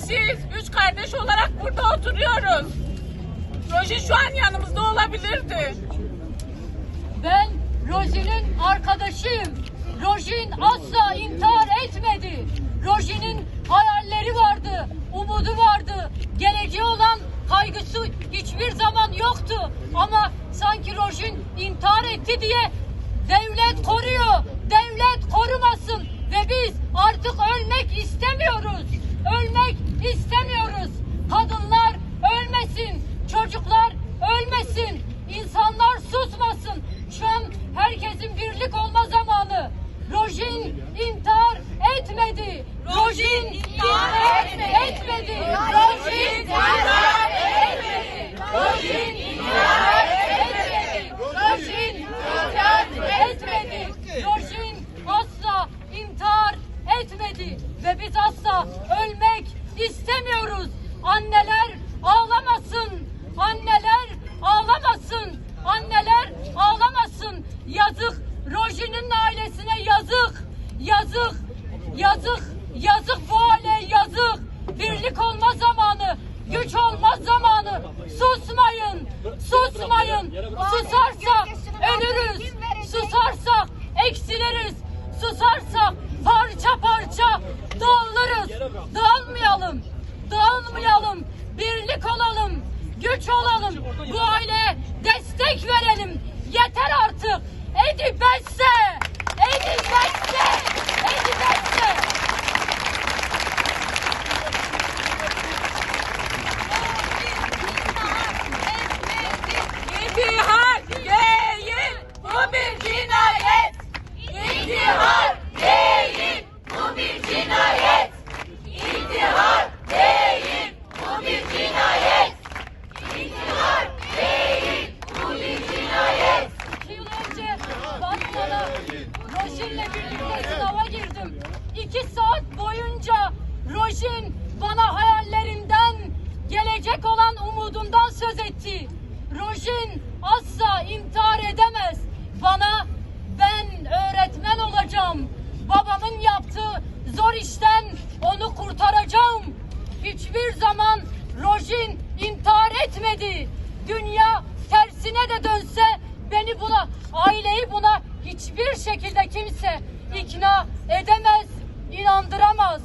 eksiyiz. Üç kardeş olarak burada oturuyoruz. Roji şu an yanımızda olabilirdi. Ben Roji'nin arkadaşıyım. Rojin asla intihar etmedi. Rojin'in hayalleri vardı, umudu vardı. Geleceği olan kaygısı hiçbir zaman yoktu. Ama sanki Rojin intihar etti diye devlet koruyor. Devlet korumasın ve biz artık ölmek istemiyoruz. Ölmek istemiyoruz. Kadınlar ölmesin, çocuklar ölmesin, insanlar susmasın. Şu an herkesin birlik olma zamanı. Rojin intihar etmedi. Rojin intihar etmedi. Rojin intihar etmedi. Rojin intihar etmedi. Rojin intihar etmedi. Rojin asla intihar etmedi. Ve biz asla ölmek istemiyoruz. Anneler ağlamasın. Anneler ağlamasın. Anneler ağlamasın. Yazık. Rojin'in ailesine yazık. Yazık. Yazık. Yazık bu hale yazık. Birlik olma zamanı. Güç olma zamanı. Susmayın. Susmayın. Susarsak ölürüz. Susarsak eksiliriz. Susarsak parça parça dağılırız. Dağılmayalım. Dağılmayalım. Birlik olalım. Güç olalım. Bu aileye destek verelim. Yeter artık. Edilmezse! Edilmezse! Rojin asla intihar edemez. Bana ben öğretmen olacağım. Babamın yaptığı zor işten onu kurtaracağım. Hiçbir zaman Rojin intihar etmedi. Dünya tersine de dönse beni buna, aileyi buna hiçbir şekilde kimse ikna edemez, inandıramaz.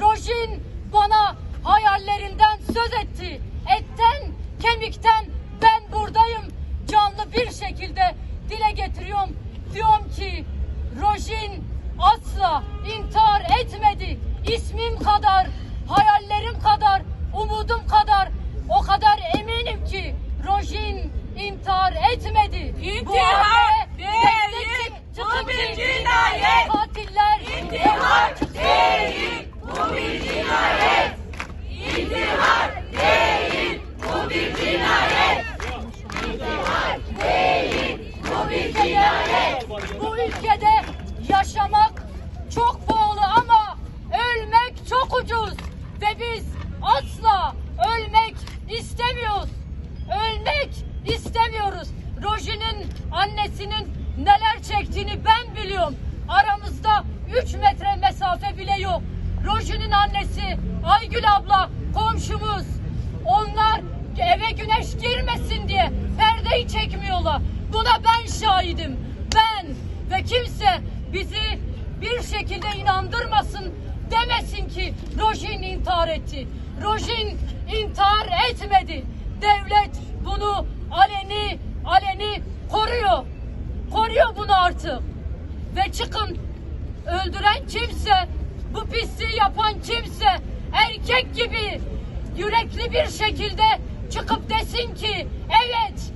Rojin bana hayallerinden söz etti. Etten, kemikten buradayım. Canlı bir şekilde dile getiriyorum. Diyorum ki Rojin asla intihar etmedi. İsmim kadar, hayallerim kadar, umudum kadar eminim ki Rojin intihar etmedi. İntihar aileye değil, destek bu çıkın bir ki cinayet. Katiller İntihar değil, bu bir cinayet. İntihar değil, bu bir cinayet. İntihar değil, bu bir cinayet. Bu ülkede yaşamak çok pahalı ama ölmek çok ucuz. Ve biz asla ölmek istemiyoruz. Ölmek istemiyoruz. Roji'nin annesinin neler çektiğini ben biliyorum. Aramızda 3 metre mesafe bile yok. Roji'nin annesi Aygül abla komşumuz. Onlar eve güneş girmesin diye perdeyi çekmiyorlar. Buna ben şahidim. Ben ve kimse bizi bir şekilde inandırmasın demesin ki Rojin intihar etti. Rojin intihar etmedi. Devlet bunu aleni aleni koruyor. Koruyor bunu artık. Ve çıkın öldüren kimse, bu pisliği yapan kimse erkek gibi yürekli bir şekilde çıkıp desin ki evet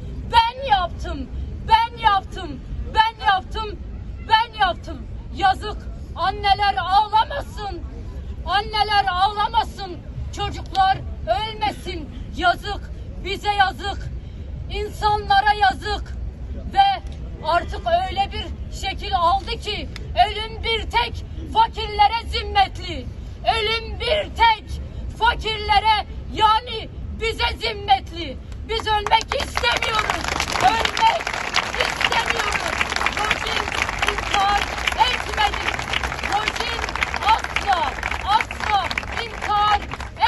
ben yaptım, ben yaptım, ben yaptım, ben yaptım. Yazık anneler ağlamasın, anneler ağlamasın, çocuklar ölmesin. Yazık, bize yazık, insanlara yazık ve artık öyle bir şekil aldı ki ölüm bir tek fakirlere zimmetli. Ölüm bir tek fakirlere yani bize zimmetli. Biz ölmek istemiyoruz. Ölmek istemiyoruz. Rojin intihar etmedi. Rojin asla asla intihar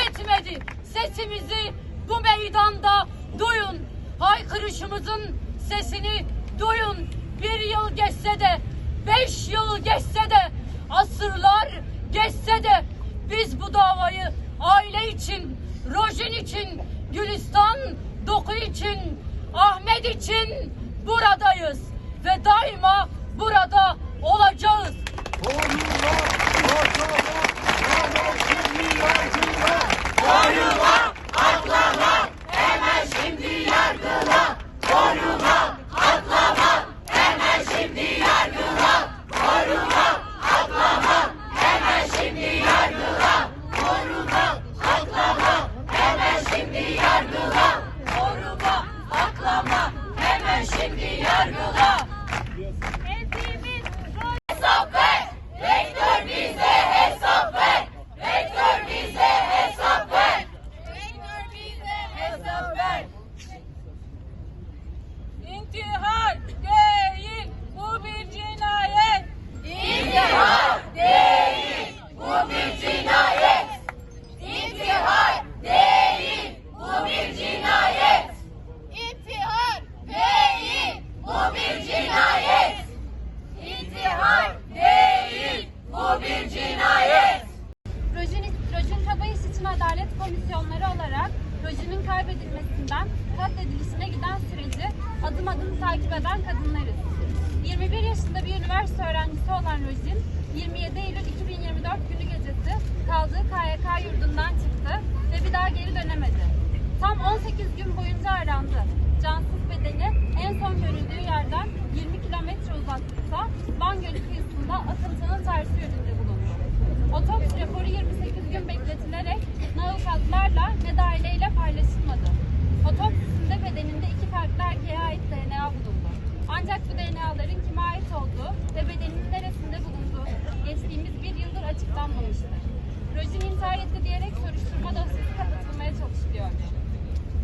etmedi. sesimizi bu meydanda duyun. Haykırışımızın sesini duyun. Bir yıl geçse de, beş yıl geçse de, asırlar geçse de biz bu davayı aile için, Rojin için, Ahmet için buradayız ve daima burada olacağız. Koruma, İntihar değil, bu bir cinayet. İntihar değil, bu bir cinayet. İntihar değil, bu bir cinayet. İntihar değil, bu bir cinayet. İntihar değil, bu bir cinayet. Rojin, Rojin Kabayış için Adalet Komisyonları olarak Rojin'in kaybedilmesinden katledilişine giden süreci adım adım takip eden kadınlarız. 21 yaşında bir üniversite öğrencisi olan Rojin, 27 Eylül 2024 günü gecesi kaldığı KYK yurdundan çıktı ve bir daha geri dönemedi. Tam 18 gün boyunca arandı. Cansız bedeni en son görüldüğü yerden 20 kilometre uzaklıkta Van Gölü kıyısında akıntının tersi yönünde bulundu. Otopsi raporu 28 gün bekletilerek ne avukatlarla ne de aileyle paylaşılmadı. Otopsisinde bedeninde iki farklı erkeğe ait DNA bulundu. Ancak bu DNA'ların kime ait olduğu ve bedeninin neresinde bulunduğu geçtiğimiz bir yıldır açıklanmamıştır. Rojin intihar etti diyerek soruşturma dosyası kapatılmaya çalışılıyordu.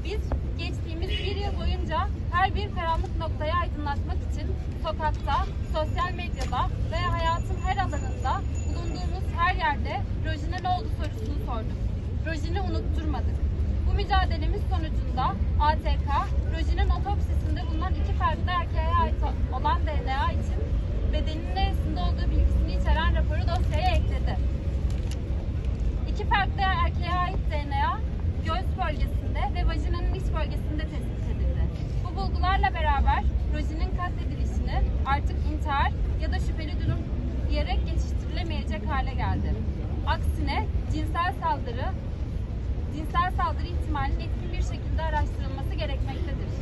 Biz geçtiğimiz bir yıl boyunca her bir karanlık noktayı aydınlatmak için sokakta, sosyal medyada ve hayatın her alanında bulunduğumuz her yerde Rojin'e ne oldu sorusunu sorduk. Rojin'i unutturmadık. Bu mücadelemiz sonucunda ATK, Rojin'in otopsisinde bulunan iki farklı erkeğe ait olan DNA için bedenin neresinde olduğu bilgisini içeren raporu dosyaya ekledi. İki farklı erkeğe ait DNA göğüs bölgesinde ve vajinanın iç bölgesinde tespit edildi. Bu bulgularla beraber Rojin'in katledilişini artık intihar ya da şüpheli durum diyerek geçiştirilemeyecek hale geldi. Aksine cinsel saldırı cinsel saldırı ihtimalinin etkin bir şekilde araştırılması gerekmektedir.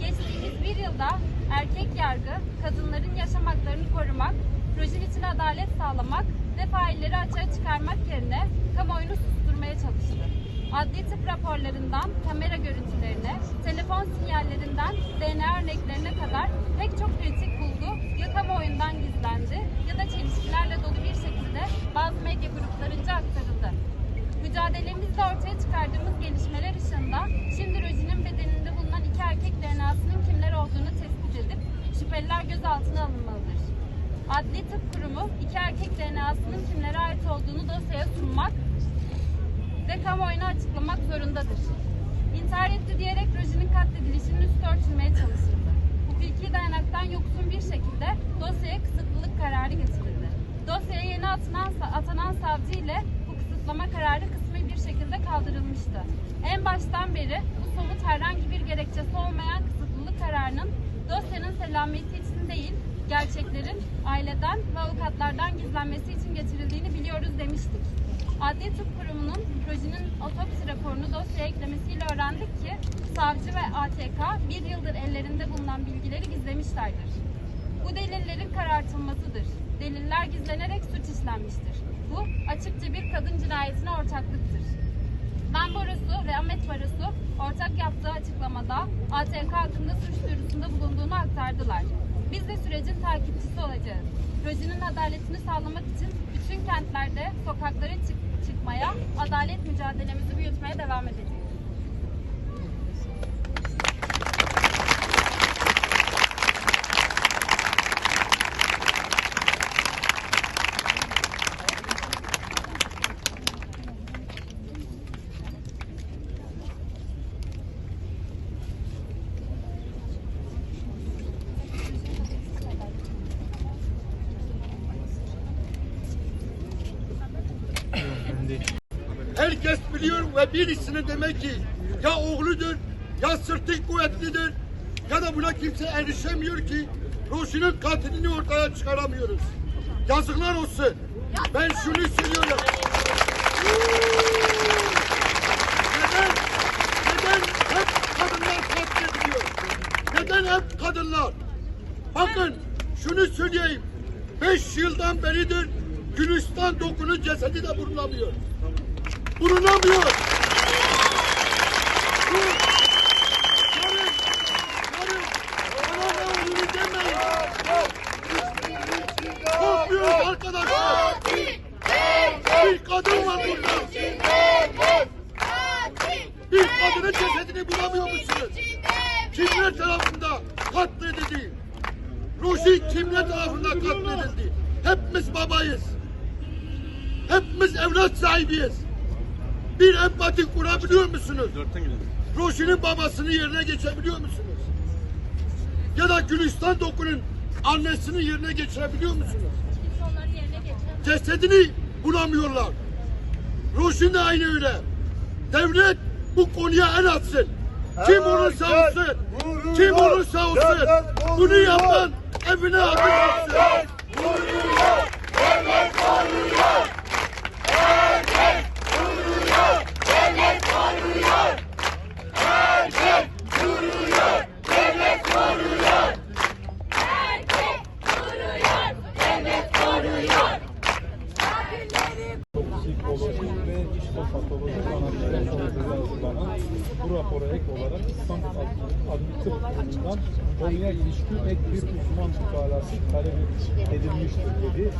Geçtiğimiz bir yılda erkek yargı, kadınların yaşam haklarını korumak, rojin için adalet sağlamak ve failleri açığa çıkarmak yerine kamuoyunu susturmaya çalıştı. Adli tıp raporlarından kamera görüntülerine, telefon sinyallerinden DNA örneklerine kadar pek çok kritik bulgu ya kamuoyundan gizlendi ya da çelişkilerle dolu bir şekilde bazı medya gruplarınca aktarıldı. Mücadelemizde ortaya çıkardığımız gelişmeler ışığında şimdi Roji'nin bedeninde bulunan iki erkek DNA'sının kimler olduğunu tespit edip şüpheliler gözaltına alınmalıdır. Adli Tıp Kurumu iki erkek DNA'sının kimlere ait olduğunu dosyaya sunmak ve kamuoyuna açıklamak zorundadır. İntihar etti diyerek Roji'nin katledilişinin üstü örtülmeye çalışıldı. Hukuki dayanaktan yoksun bir şekilde dosyaya kısıtlılık kararı getirildi. Dosyaya yeni atanan, atanan savcı ile bu kısıtlama kararı kısmi bir şekilde kaldırılmıştı. En baştan beri bu somut herhangi bir gerekçesi olmayan kısıtlılık kararının dosyanın selameti için değil, gerçeklerin aileden ve avukatlardan gizlenmesi için getirildiğini biliyoruz demiştik. Adli Tıp Kurumu'nun Rojin'in otopsi raporunu dosyaya eklemesiyle öğrendik ki savcı ve ATK bir yıldır ellerinde bulunan bilgileri gizlemişlerdir. Bu delillerin karartılmasıdır. Deliller gizlenerek suç işlenmiştir. Bu açıkça bir kadın cinayetine ortaklıktır. Ben Barosu ve Ahmet Barosu ortak yaptığı açıklamada ATK hakkında suç duyurusunda bulunduğunu aktardılar. Biz de sürecin takipçisi olacağız. Rojin'in adaletini sağlamak için bütün kentlerde sokaklara çık- çıkmaya, adalet mücadelemizi büyütmeye devam edeceğiz. Ve birisine demek ki ya oğludur ya sırtı kuvvetlidir ya da buna kimse erişemiyor ki Roşi'nin katilini ortaya çıkaramıyoruz. Yazıklar olsun. Ben şunu söylüyorum. Neden? Neden hep kadınlar katlediliyor? Neden hep kadınlar? Bakın şunu söyleyeyim. Beş yıldan beridir Gülistan dokunun cesedi de bulunamıyor. Bulunamıyor. Bu, yarın, yarın, bana ne olduğunu demeyin. Korkmuyoruz arkadaşlar. Bir kadın var burada. Bir kadının cesedini bulamıyor musunuz? Kimler tarafında katledildi? Ruhi kimler tarafından katledildi? Hepimiz babayız. Hepimiz evlat sahibiyiz. Bir empati kurabiliyor musunuz? Ruhi'nin babasının yerine geçebiliyor musunuz? Ya da Gülistan Doku'nun annesinin yerine geçirebiliyor musunuz? Cesedini bulamıyorlar. Ruhi de aynı öyle. Devlet bu konuya el atsın. Kim olursa olsun, kim olursa olsun, bunu yapan evine adım atsın. Psikolojik ve işkopatolojik analizler sonucunda hazırlanan bu rapora ek olarak İstanbul Kurumu'ndan konuya ilişkin ek bir uzman mütalası talep edilmiştir dedi.